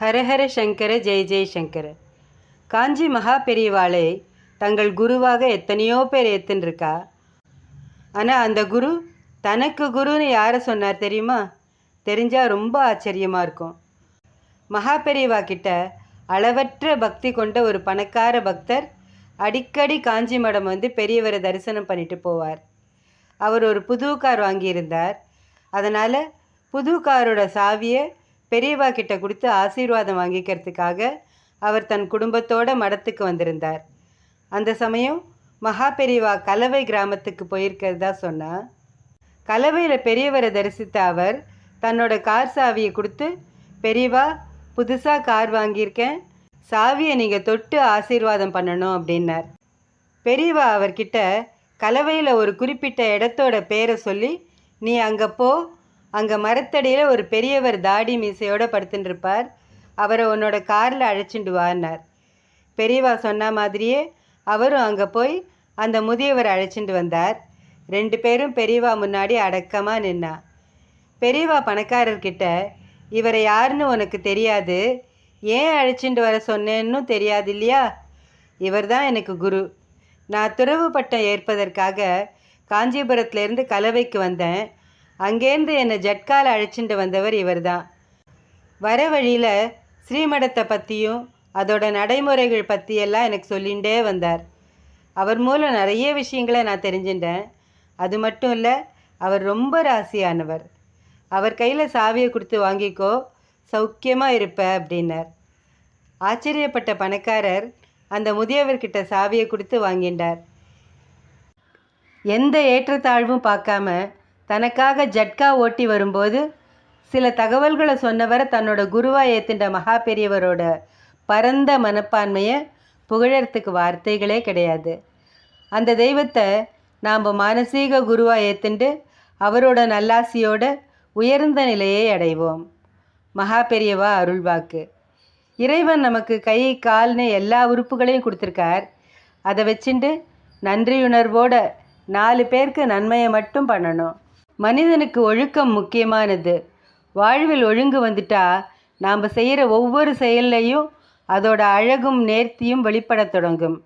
ஹரஹர சங்கர ஜெய ஜெய் சங்கர. காஞ்சி மகா பெரியவாளை தங்கள் குருவாக எத்தனையோ பேர் ஏத்துன்ருக்கா ஆனால் அந்த குரு தனக்கு குருன்னு யாரை சொன்னார் தெரியுமா? தெரிஞ்சால் ரொம்ப ஆச்சரியமாக இருக்கும். மகா பெரியவா கிட்ட அளவற்ற பக்தி கொண்ட ஒரு பணக்கார பக்தர் அடிக்கடி காஞ்சி மடம் வந்து பெரியவரை தரிசனம் பண்ணிட்டு போவார். அவர் ஒரு புது கார் வாங்கியிருந்தார். அதனால் புது காரோட சாவியை பெரியவா கிட்ட கொடுத்து ஆசீர்வாதம் வாங்கிக்கிறதுக்காக அவர் தன் குடும்பத்தோட மடத்துக்கு வந்திருந்தார். அந்த சமயம் மகா பெரியவா கலவை கிராமத்துக்கு போயிருக்கிறதா சொன்னால் கலவையில் பெரியவரை தரிசித்த அவர் தன்னோட கார் சாவியை கொடுத்து பெரியவா புதுசாக கார் வாங்கியிருக்கேன். சாவியை நீங்கள் தொட்டு ஆசீர்வாதம் பண்ணணும் அப்படின்னார். பெரியவா அவர்கிட்ட கலவையில் ஒரு குறிப்பிட்ட இடத்தோட பேரை சொல்லி நீ அங்கே போ அங்கே மரத்தடியில் ஒரு பெரியவர் தாடி மீசையோடு படுத்துட்டுருப்பார் அவரை உன்னோட காரில் அழைச்சிட்டு வான்னார் பெரியவா சொன்ன மாதிரியே அவரும் அங்கே போய் அந்த முதியவரை அழைச்சிட்டு வந்தார். ரெண்டு பேரும் பெரியவா முன்னாடி அடக்கமாக நின்னா. பெரியவா பணக்காரர்கிட்ட இவரை யாருன்னு உனக்கு தெரியாது. ஏன் அழைச்சிட்டு வர சொன்னேன்னு தெரியாது இல்லையா இவர் தான் எனக்கு குரு. நான் துறவு பட்டம் ஏற்பதற்காக காஞ்சிபுரத்துலேருந்து கலவைக்கு வந்தேன். அங்கேருந்து என்னை ஜட்கால அழைச்சிட்டு வந்தவர் இவர் தான் வர வழியில் ஸ்ரீமடத்தை பற்றியும் அதோட நடைமுறைகள் பற்றியெல்லாம் எனக்கு சொல்லிகிட்டே வந்தார். அவர் மூலம் நிறைய விஷயங்களை நான் தெரிஞ்சுட்டேன் அது மட்டும் இல்லை அவர் ரொம்ப ராசியானவர். அவர் கையில் சாவியை கொடுத்து வாங்கிக்கோ சௌக்கியமாக இருப்ப அப்படின்னார். ஆச்சரியப்பட்ட பணக்காரர் அந்த முதியவர்கிட்ட சாவியை கொடுத்து வாங்கிட்டார் எந்த ஏற்றத்தாழ்வும் பார்க்காம தனக்காக ஜட்கா ஓட்டி வரும்போது சில தகவல்களை சொன்னவரை தன்னோட குருவா ஏத்துண்ட மகா பெரியவரோட பரந்த மனப்பான்மையை புகழறதுக்கு வார்த்தைகளே கிடையாது. அந்த தெய்வத்தை நாம் மானசீக குருவா ஏத்துண்டு அவரோட நல்லாசியோட உயர்ந்த நிலையை அடைவோம். மகா பெரியவா அருள்வாக்கு. இறைவன் நமக்கு கை கால்னு எல்லா உறுப்புகளையும் கொடுத்துருக்கார். அதை வச்சுண்டு நன்றியுணர்வோட நாலு பேருக்கு நன்மையை மட்டும் பண்ணணும். மனிதனுக்கு ஒழுக்கம் முக்கியமானது. வாழ்வில் ஒழுங்கு வந்துட்டா நாம் செய்கிற ஒவ்வொரு செயல்லையும் அதோட அழகும் நேர்த்தியும் வெளிப்படத் தொடங்கும்.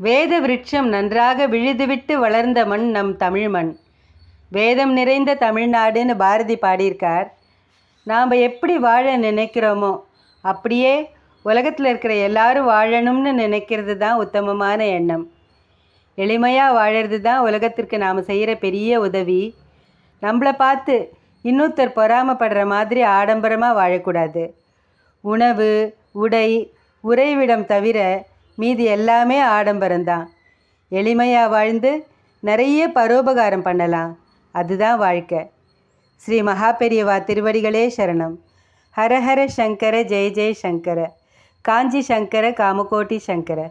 வேத விருட்சம் நன்றாக விழுதுவிட்டு வளர்ந்த மண் நம் தமிழ் மண். வேதம் நிறைந்த தமிழ்நாடுன்னு பாரதி பாடியிருக்கார். நாம் எப்படி வாழ நினைக்கிறோமோ அப்படியே உலகத்தில் இருக்கிற எல்லாரும் வாழணும்னு நினைக்கிறது தான் உத்தமமான எண்ணம். எளிமையாக வாழறது தான் உலகத்திற்கு நாம் செய்கிற பெரிய உதவி. நம்மளை பார்த்து இன்னொருத்தர் பொறாமப்படுற மாதிரி ஆடம்பரமாக வாழக்கூடாது. உணவு உடை உறைவிடம் தவிர மீதி எல்லாமே ஆடம்பரம்தான். எளிமையாக வாழ்ந்து நிறைய பரோபகாரம் பண்ணலாம். அதுதான் வாழ்க்கை. ஸ்ரீ மகாபெரியவா திருவடிகளே சரணம். ஹரஹர சங்கர ஜெய ஜெய சங்கர. காஞ்சி சங்கர காமகோட்டி சங்கர.